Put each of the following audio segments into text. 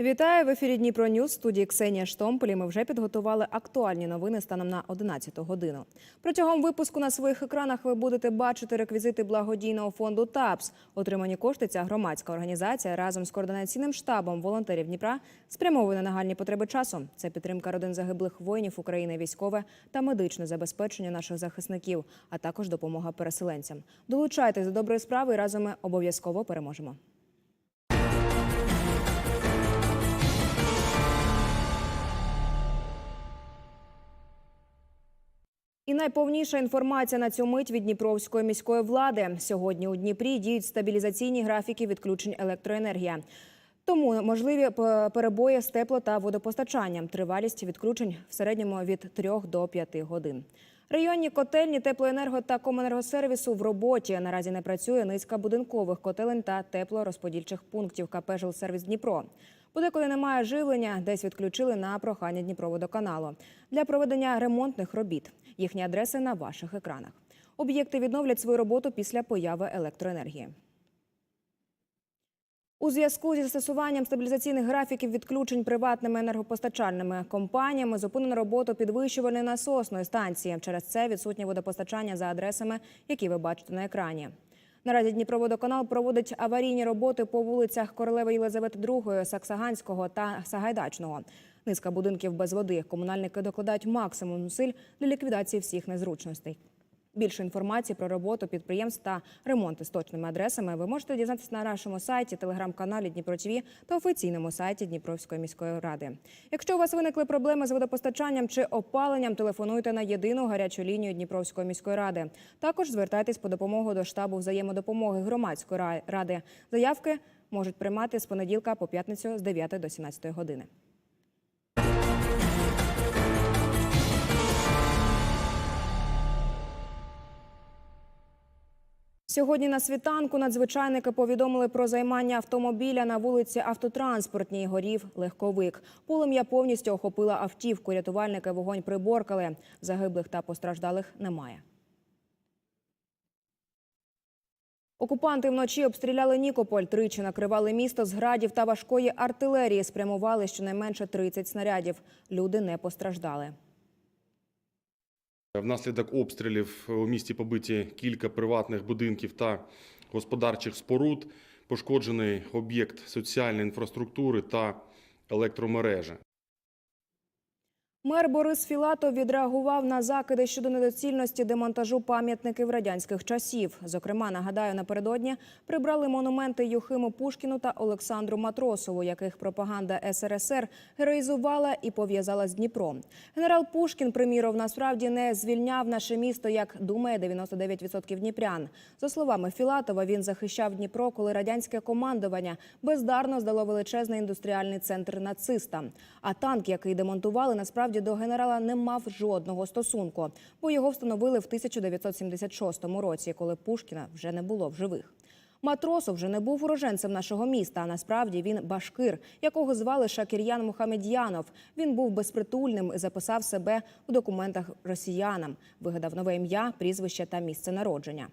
Вітаю в ефірі Дніпро Ньюз. Студії Ксенія Штомполі. Ми вже підготували актуальні новини станом на 11 годину. Протягом випуску на своїх екранах ви будете бачити реквізити благодійного фонду ТАПС. Отримані кошти ця громадська організація разом з координаційним штабом волонтерів Дніпра спрямовує на нагальні потреби часу. Це підтримка родин загиблих воїнів України, військове та медичне забезпечення наших захисників, а також допомога переселенцям. Долучайтесь до доброї справи і разом ми обов'язково переможемо. Найповніша інформація на цю мить від Дніпровської міської влади. Сьогодні у Дніпрі діють стабілізаційні графіки відключень електроенергії. Тому можливі перебої з тепло та водопостачанням. Тривалість відключень в середньому від 3 до 5 годин. Районні котельні теплоенерго та комуненергосервісу в роботі. Наразі не працює низка будинкових котелень та теплорозподільчих пунктів КП «Жилсервіс Дніпро». Подекуди немає живлення, десь відключили на прохання Дніпроводоканалу для проведення ремонтних робіт. Їхні адреси на ваших екранах. Об'єкти відновлять свою роботу після появи електроенергії. У зв'язку зі застосуванням стабілізаційних графіків відключень приватними енергопостачальними компаніями зупинено роботу підвищувальної насосної станції. Через це відсутнє водопостачання за адресами, які ви бачите на екрані. Наразі Дніпроводоканал проводить аварійні роботи по вулицях Королеви Єлизавети II, Саксаганського та Сагайдачного. Низка будинків без води. Комунальники докладають максимум зусиль для ліквідації всіх незручностей. Більше інформації про роботу підприємств та ремонти з точними адресами ви можете дізнатися на нашому сайті, телеграм-каналі Дніпро ТВ та офіційному сайті Дніпровської міської ради. Якщо у вас виникли проблеми з водопостачанням чи опаленням, телефонуйте на єдину гарячу лінію Дніпровської міської ради. Також звертайтесь по допомогу до штабу взаємодопомоги громадської ради. Заявки можуть приймати з понеділка по п'ятницю з 9 до 17 години. Сьогодні на світанку надзвичайники повідомили про займання автомобіля на вулиці Автотранспортній горів легковик. Полум'я повністю охопила автівку. Рятувальники вогонь приборкали. Загиблих та постраждалих немає. Окупанти вночі обстріляли Нікополь, тричі накривали місто з градів та важкої артилерії. Спрямували щонайменше 30 снарядів. Люди не постраждали. Внаслідок обстрілів у місті побиті кілька приватних будинків та господарчих споруд, пошкоджений об'єкт соціальної інфраструктури та електромережі. Мер Борис Філатов відреагував на закиди щодо недоцільності демонтажу пам'ятників радянських часів. Зокрема, нагадаю, напередодні прибрали монументи Юхиму Пушкіну та Олександру Матросову, яких пропаганда СРСР героїзувала і пов'язала з Дніпром. Генерал Пушкін, приміров, насправді не звільняв наше місто, як думає 99% дніпрян. За словами Філатова, він захищав Дніпро, коли радянське командування бездарно здало величезний індустріальний центр нацистам. А танк, який демонтували, насправді до генерала не мав жодного стосунку, бо його встановили в 1976 році, коли Пушкіна вже не було в живих. Матросов вже не був уроженцем нашого міста. А насправді він башкир, якого звали Шакір'ян Мухамедянов. Він був безпритульним і записав себе у документах росіянам. Вигадав нове ім'я, прізвище та місце народження.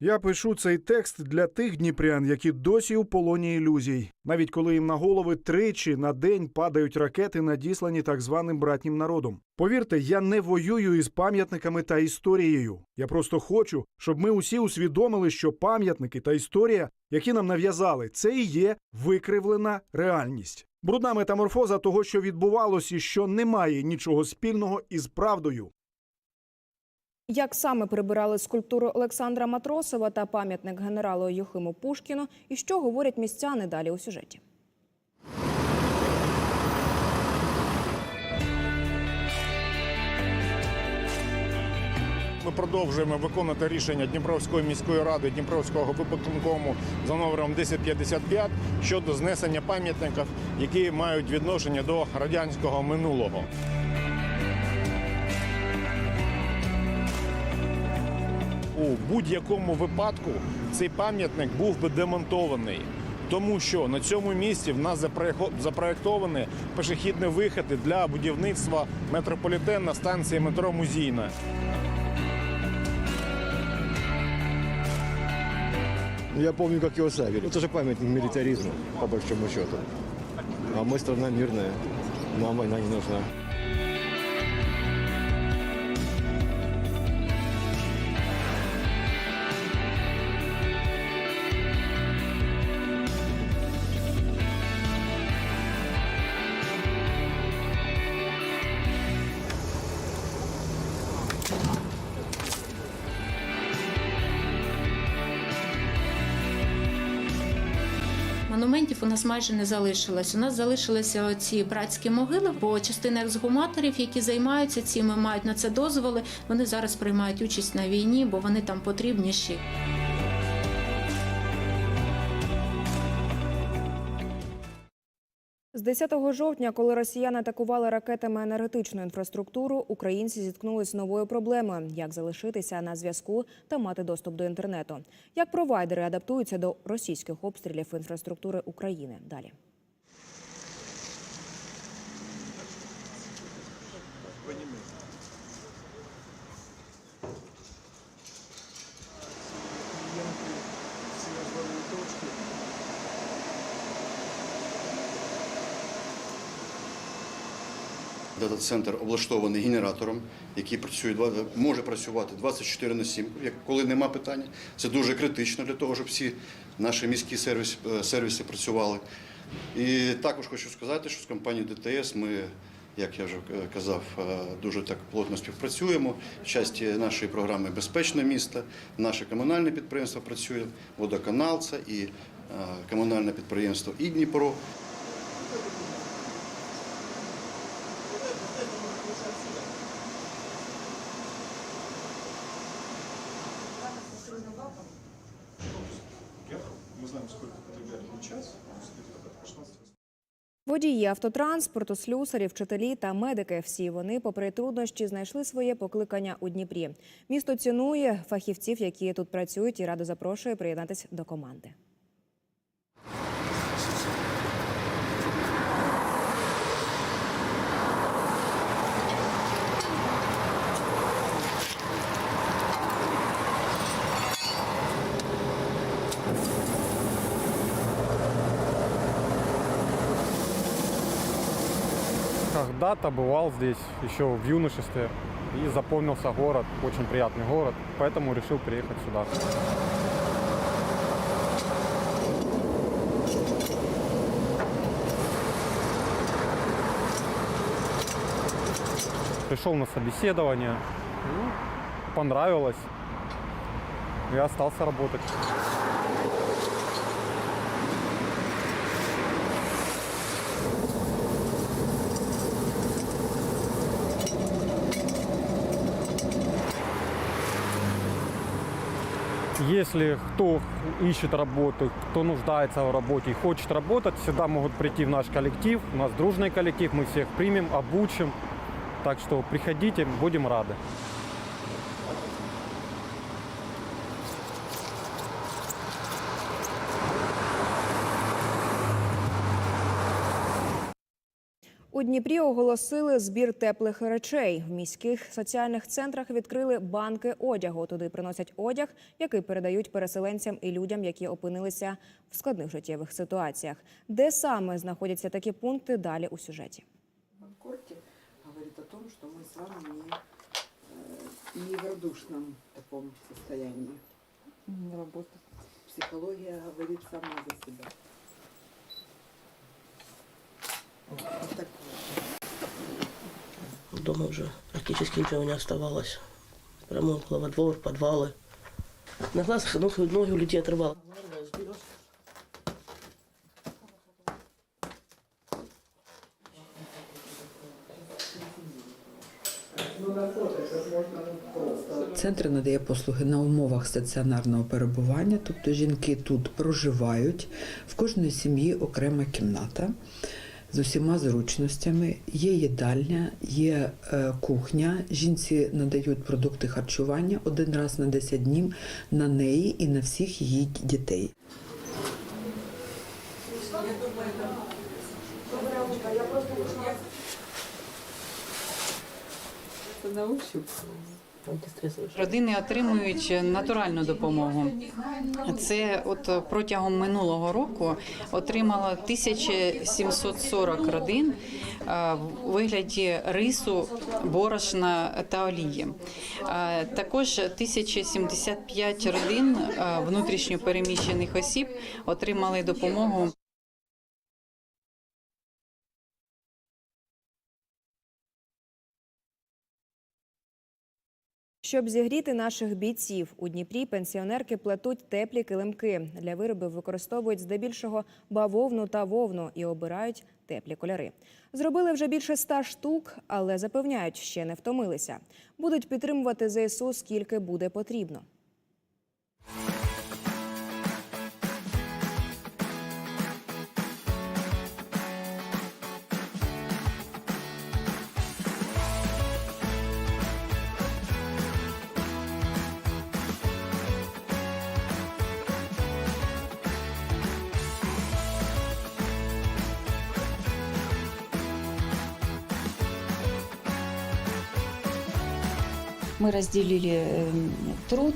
Я пишу цей текст для тих дніпрян, які досі у полоні ілюзій, навіть коли їм на голови тричі на день падають ракети, надіслані так званим братнім народом. Повірте, я не воюю із пам'ятниками та історією. Я просто хочу, щоб ми усі усвідомили, що пам'ятники та історія, які нам нав'язали, це і є викривлена реальність. Брудна метаморфоза того, що відбувалося, і що не має нічого спільного із правдою. Як саме прибирали скульптуру Олександра Матросова та пам'ятник генералу Юхиму Пушкіну, і що говорять містяни далі у сюжеті? Ми продовжуємо виконувати рішення Дніпровської міської ради Дніпровського випадкому за номером 1055 щодо знесення пам'ятників, які мають відношення до радянського минулого. У будь-якому випадку цей пам'ятник був би демонтований. Тому що на цьому місці в нас запроектовані пішохідні виходи для будівництва метрополітена станції метро Музійна. Я помню, как его ставили. Это же памятник милитаризму, по большому счету. А мы страна мирная. Нам война не нужна. Монументів у нас майже не залишилось. У нас залишилися ці братські могили, бо частина ексгуматорів, які займаються цими, мають на це дозволи. Вони зараз приймають участь на війні, бо вони там потрібніші. 10 жовтня, коли росіяни атакували ракетами енергетичну інфраструктуру, українці зіткнулись з новою проблемою: як залишитися на зв'язку та мати доступ до інтернету. Як провайдери адаптуються до російських обстрілів інфраструктури України? Далі. Дата-центр облаштований генератором, який працює може працювати 24 на 7, як- коли нема питання. Це дуже критично для того, щоб всі наші міські сервіси, е, сервіси працювали. І також хочу сказати, що з компанією ДТС ми, як я вже е, казав, е, дуже так плотно співпрацюємо. В часті нашої програми Безпечне місто, наше комунальне підприємство працює, водоканал це і комунальне підприємство і Дніпро. Водії автотранспорту, слюсарі, вчителі та медики всі вони, попри труднощі, знайшли своє покликання у Дніпрі. Місто цінує фахівців, які тут працюють, і радо запрошує приєднатися до команди. Когда-то бывал здесь еще в юношестве и запомнился город, очень приятный город, поэтому решил приехать сюда. Пришел на собеседование, ну, понравилось, и остался работать. Если кто ищет работу, кто нуждается в работе и хочет работать, всегда могут прийти в наш коллектив. У нас дружный коллектив, мы всех примем, обучим. Так что приходите, будем рады. У Дніпрі оголосили збір теплих речей. В міських соціальних центрах відкрили банки одягу. Туди приносять одяг, який передають переселенцям і людям, які опинилися в складних життєвих ситуаціях. Де саме знаходяться такі пункти? Далі у сюжеті. Корте говорит о том, что мы с вами не, э, в радушном таком состоянии. Работа. Психология говорит сама за себя. Дома уже практически ничего не оставалось. Прямо около во двор, подвалы. На глазах ноги, ноги у людей отрывало. Центр надає послуги на умовах стаціонарного перебування, тобто жінки тут проживають. В кожної сім'ї окрема кімната з усіма зручностями. Є їдальня, є е, кухня. Жінці надають продукти харчування один раз на 10 днів на неї і на всіх її дітей. на ощупь. Родини отримують натуральну допомогу. Це от протягом минулого року отримало 1740 родин в вигляді рису, борошна та олії. Також 1075 родин внутрішньо переміщених осіб отримали допомогу Щоб зігріти наших бійців у Дніпрі, пенсіонерки плетуть теплі килимки. Для виробів використовують здебільшого бавовну та вовну і обирають теплі кольори. Зробили вже більше ста штук, але запевняють, ще не втомилися. Будуть підтримувати ЗСУ скільки буде потрібно. Мы разделили э, труд.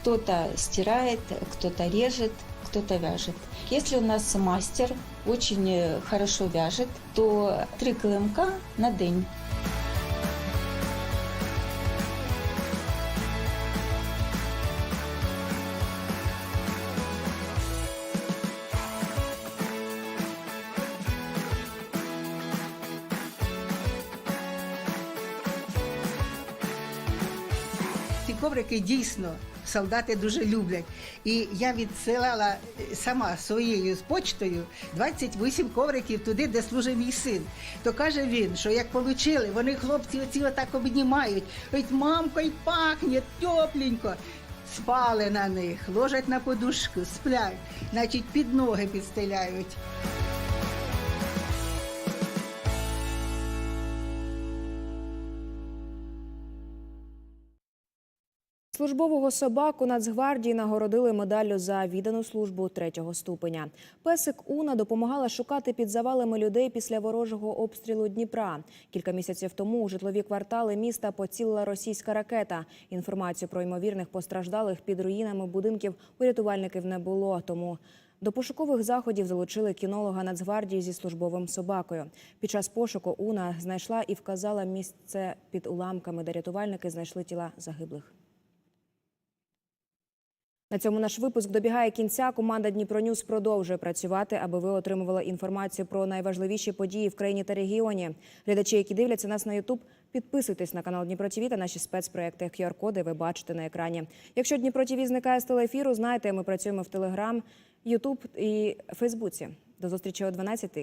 Кто-то стирает, кто-то режет, кто-то вяжет. Если у нас мастер очень э, хорошо вяжет, то три килимка на день. Коврики дійсно солдати дуже люблять. І я відсилала е, сама своєю почтою 28 ковриків туди, де служить мій син. То каже він, що як отримали, вони хлопці оці отак обнімають. Ось мамко, й пахне тепленько. Спали на них, ложать на подушку, сплять, значить під ноги підстеляють. Службового собаку Нацгвардії нагородили медаллю за віддану службу третього ступеня. Песик Уна допомагала шукати під завалами людей після ворожого обстрілу Дніпра. Кілька місяців тому у житлові квартали міста поцілила російська ракета. Інформацію про ймовірних постраждалих під руїнами будинків у рятувальників не було. Тому до пошукових заходів залучили кінолога Нацгвардії зі службовим собакою. Під час пошуку Уна знайшла і вказала місце під уламками, де рятувальники знайшли тіла загиблих. На цьому наш випуск добігає кінця. Команда Дніпронюс продовжує працювати, аби ви отримували інформацію про найважливіші події в країні та регіоні. Глядачі, які дивляться нас на Ютуб, підписуйтесь на канал Дніпро ТВ та наші спецпроекти. QR-коди ви бачите на екрані. Якщо Дніпро ТВ зникає з телеефіру, знайте, ми працюємо в Телеграм, Ютуб і Фейсбуці. До зустрічі о 12